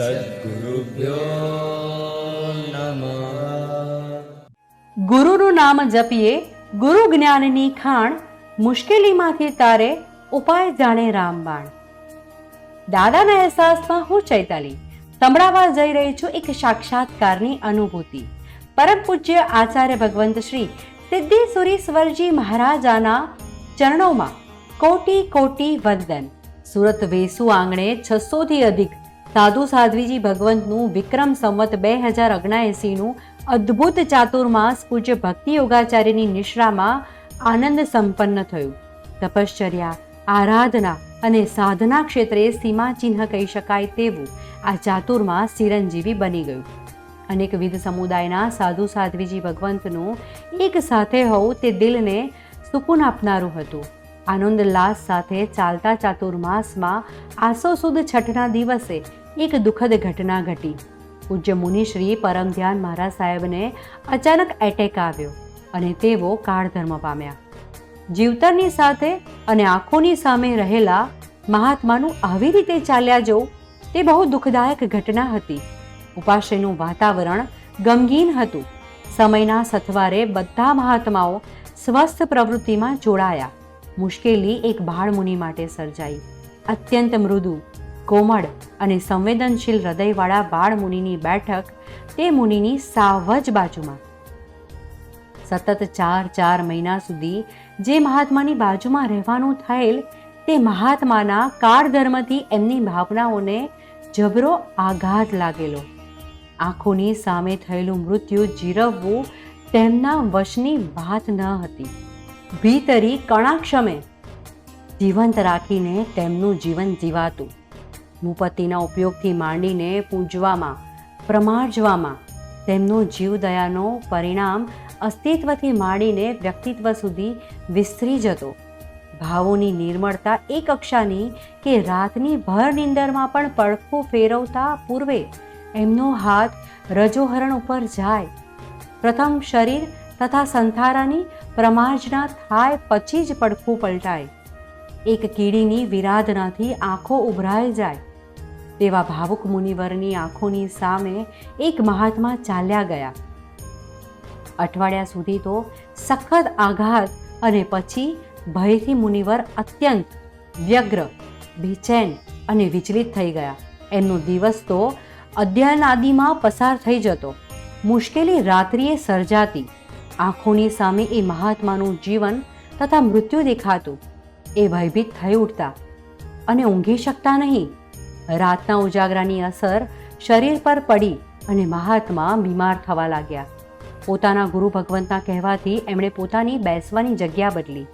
સદગુરુભ્યો નમઃ ગુરુનું નામ જપીએ, ગુરુ જ્ઞાનની ખાણ, મુશ્કેલીમાંથી તારે, ઉપાય જાણે રામબાણ દાદાના અહેસાસમાં હું ચૈતાલી સંભળાવા જઈ રહી છું એક સાક્ષાત્કારની અનુભૂતિ. પરમ પૂજ્ય આચાર્ય ભગવંત શ્રી સિદ્ધિસુરી સ્વરજી મહારાજાના ચરણોમાં કોટી કોટી વંદન. સુરત વેસુ આંગણે છસોથી અધિક સાધુ સાધ્વીજી ભગવંતનું વિક્રમ સંવત બે હજાર ઓગણએંસીનું અદ્ભુત ચાતુર્માસ પૂજ્ય ભક્તિ યોગાચાર્યની નિશ્રામાં આનંદ સંપન્ન થયું. તપશ્ચર્યા, આરાધના અને સાધના ક્ષેત્રે સીમાચિહ્ન કહી શકાય તેવું આ ચાતુર્માસ ચિરંજીવી બની ગયું. અનેકવિધ સમુદાયના સાધુ સાધ્વીજી ભગવંતનું એક સાથે હોવું તે દિલને સુકૂન આપનારું હતું. આનંદ લાસ સાથે ચાલતા ચાતુર્માસમાં આસો સુદ છઠના દિવસે એક દુઃખદ ઘટના ઘટી. પૂજ્ય મુનિશ્રી પરમ ધ્યાન મહારાજ સાહેબને અચાનક એટેક આવ્યો અને તેઓ કાળધર્મ પામ્યા. જીવતરની સાથે અને આંખોની સામે રહેલા મહાત્માનું આવી રીતે ચાલ્યા જવું, તે બહુ દુઃખદાયક ઘટના હતી. ઉપાશ્રયનું વાતાવરણ ગમગીન હતું. સમયના સથવારે બધા મહાત્માઓ સ્વસ્થ પ્રવૃત્તિમાં જોડાયા. મુશ્કેલી એક બાળમુનિ માટે સર્જાઈ. અત્યંત મૃદુ કોમળ અને સંવેદનશીલ હૃદયવાળા બાળ મુનિની બેઠક તે મુનિની સાવ જ બાજુમાં. સતત ચાર ચાર મહિના સુધી જે મહાત્માની બાજુમાં રહેવાનું થયેલ તે મહાત્માના કાળધર્મથી એમની ભાવનાઓને જબરો આઘાત લાગેલો. આંખોની સામે થયેલું મૃત્યુ જીરવવું તેમના વશની વાત ન હતી. ભીતરી કણાક્ષમે જીવંત રાખીને તેમનું જીવન જીવાતું. મુપત્તિના ઉપયોગથી માંડીને પૂજવામાં પ્રમાર્જવામાં તેમનો જીવદયાનો પરિણામ અસ્તિત્વથી માંડીને વ્યક્તિત્વ સુધી વિસ્તરી જતો. ભાવોની નિર્મળતા એ કક્ષાની કે રાતની ભર નિંદરમાં પણ પડખું ફેરવતા પૂર્વે એમનો હાથ રજોહરણ ઉપર જાય. પ્રથમ શરીર તથા સંથારાની પ્રમાર્જના થાય પછી જ પડખું પલટાય. એક કીડીની વિરાધનાથી આંખો ઉભરાઈ જાય. તેવા ભાવુક મુનિવરની આંખોની સામે એક મહાત્મા ચાલ્યા ગયા. અઠવાડિયા સુધી તો સખત આઘાત અને પછી ભયથી મુનિવર અત્યંત વ્યગ્ર, બેચેન અને વિચલિત થઈ ગયા. એમનો દિવસ તો અધ્યયનાદિમાં પસાર થઈ જતો. મુશ્કેલી રાત્રિએ સર્જાતી. આંખોની સામે એ મહાત્માનું જીવન તથા મૃત્યુ દેખાતું. એ ભયભીત થઈ ઉઠતા અને ઊંઘી શકતા નહીં. રાતના ઉજાગરાની અસર શરીર પર પડી અને મહાત્મા બીમાર થવા લાગ્યા. પોતાના ગુરુ ભગવંતના કહેવાથી એમણે પોતાની બેસવાની જગ્યા બદલી.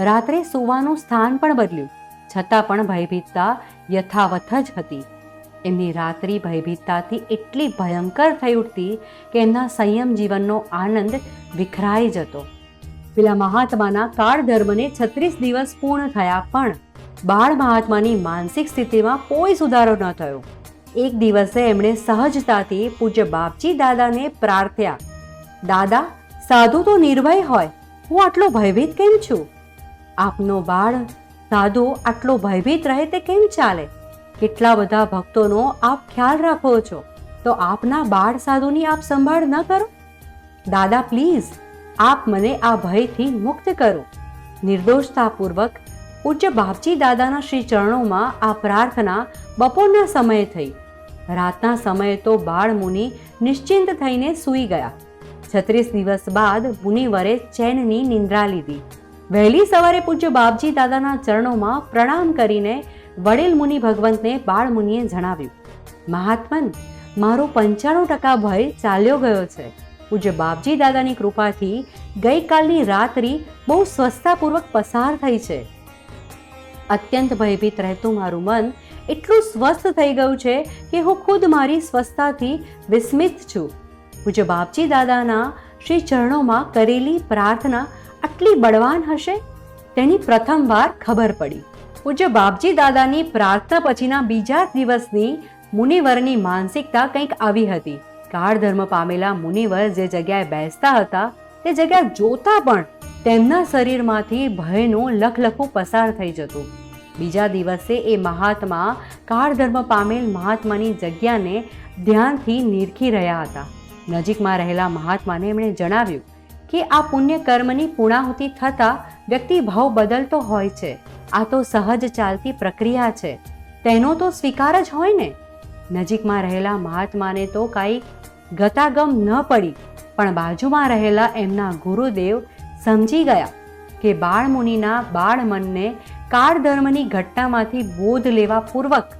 રાત્રે સૂવાનું સ્થાન પણ બદલ્યું, છતાં પણ ભયભીતતા યથાવત જ હતી. એમની રાત્રિ ભયભીતતાથી એટલી ભયંકર થઈ ઉઠતી કે એમના સંયમ જીવનનો આનંદ વિખરાઈ જતો. પેલા મહાત્માના કાળ ધર્મને છત્રીસ દિવસ પૂર્ણ થયા પણ બાળ મહાત્માની માનસિક સ્થિતિમાં કોઈ સુધારો ન થયો. એક દિવસે એમણે સહજતાથી પૂજ્ય બાપજી દાદાને પ્રાર્થ્યા, દાદા, સાધુ તો નિર્ભય હોય, હું આટલો ભયભીત કેમ છું? આપનો બાળ સાધુ આટલો ભયભીત રહે તે કેમ ચાલે? કેટલા બધા ભક્તોનો આપ ખ્યાલ રાખો છો, તો આપના બાળ સાધુની આપ સંભાળ ન કરો? દાદા, પ્લીઝ આપ મને આ ભયથી મુક્ત કરો. નિર્દોષતાપૂર્વક પૂજ્ય બાપજી દાદાના શ્રી ચરણોમાં આ પ્રાર્થના બપોરના સમયે થઈ. રાતના સમયે તો બાળ મુનિ નિશ્ચિંત થઈને સૂઈ ગયા. છત્રીસ દિવસ બાદ મુનિવરે ચેનની નિંદ્રા લીધી. વહેલી સવારે પૂજ્ય બાપજી દાદાના ચરણોમાં પ્રણામ કરીને વડીલ મુનિ ભગવંતને બાળ મુનિએ જણાવ્યું, મહાત્મન, મારો પંચાણું ટકા ભય ચાલ્યો ગયો છે. પૂજ્ય બાપજી દાદાની કૃપાથી ગઈકાલની રાત્રિ બહુ સ્વસ્થતાપૂર્વક પસાર થઈ છે. અત્યંત ભયભીત રહેતું મારું મન એટલું સ્વસ્થ થઈ ગયું છે કે હું ખુદ મારી સ્વસ્થતાથી વિસ્મિત છું. પૂજ્ય બાપજી દાદાના શ્રી ચરણોમાં કરેલી પ્રાર્થના આટલી બળવાન હશે? તેની પ્રથમવાર ખબર પડી. પૂજ્ય બાપજી દાદાની પ્રાર્થના પછીના બીજા દિવસની મુનિવરની માનસિકતા કંઈક આવી હતી. કાળ ધર્મ પામેલા મુનિવર જે જગ્યાએ બેસતા હતા, તે જગ્યા જોતા પણ તેમના શરીરમાંથી ભયનું લખલખું પસાર થઈ જતું. બીજા દિવસે એ મહાત્મા કાળ ધર્મ પામેલ મહાત્માની જગ્યાને ધ્યાનથી નિરખી રહ્યા હતા. નજીકમાં રહેલા મહાત્માને એમણે જણાવ્યું કે આ પુણ્ય કર્મની પૂર્ણાહુતિ થતાં વ્યક્તિ ભાવ બદલતો હોય છે. આ તો સહજ ચાલતી પ્રક્રિયા છે. તેનો તો સ્વીકાર જ હોય ને? નજીકમાં રહેલા મહાત્માને તો કાંઈ ગતાગમ ન પડી, પણ બાજુમાં રહેલા એમના ગુરુદેવ સમજી ગયા કે બાળમુનિના બાળ મનને કાળ ધર્મની ઘટનામાંથી બોધ લેવા પૂર્વક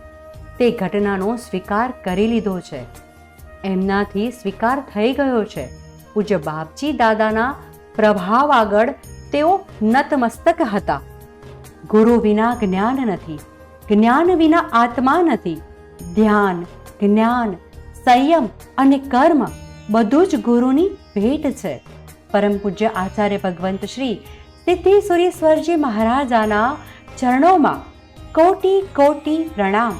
તે ઘટનાનો સ્વીકાર કરી લીધો છે. એમનાથી સ્વીકાર થઈ ગયો છે. પૂજ્ય બાપજી દાદાના પ્રભાવ આગળ તેઓ નતમસ્તક હતા. ગુરુ વિના જ્ઞાન નથી, જ્ઞાન વિના આત્મા નથી ધ્યાન, જ્ઞાન, સંયમ અને કર્મ બધું જ ગુરુની ભેટ છે. પરમ પૂજ્ય આચાર્ય ભગવંત શ્રી સિદ્ધિ સુરેશ્વરજી મહારાજાના ચરણોમાં કોટી કોટી પ્રણામ.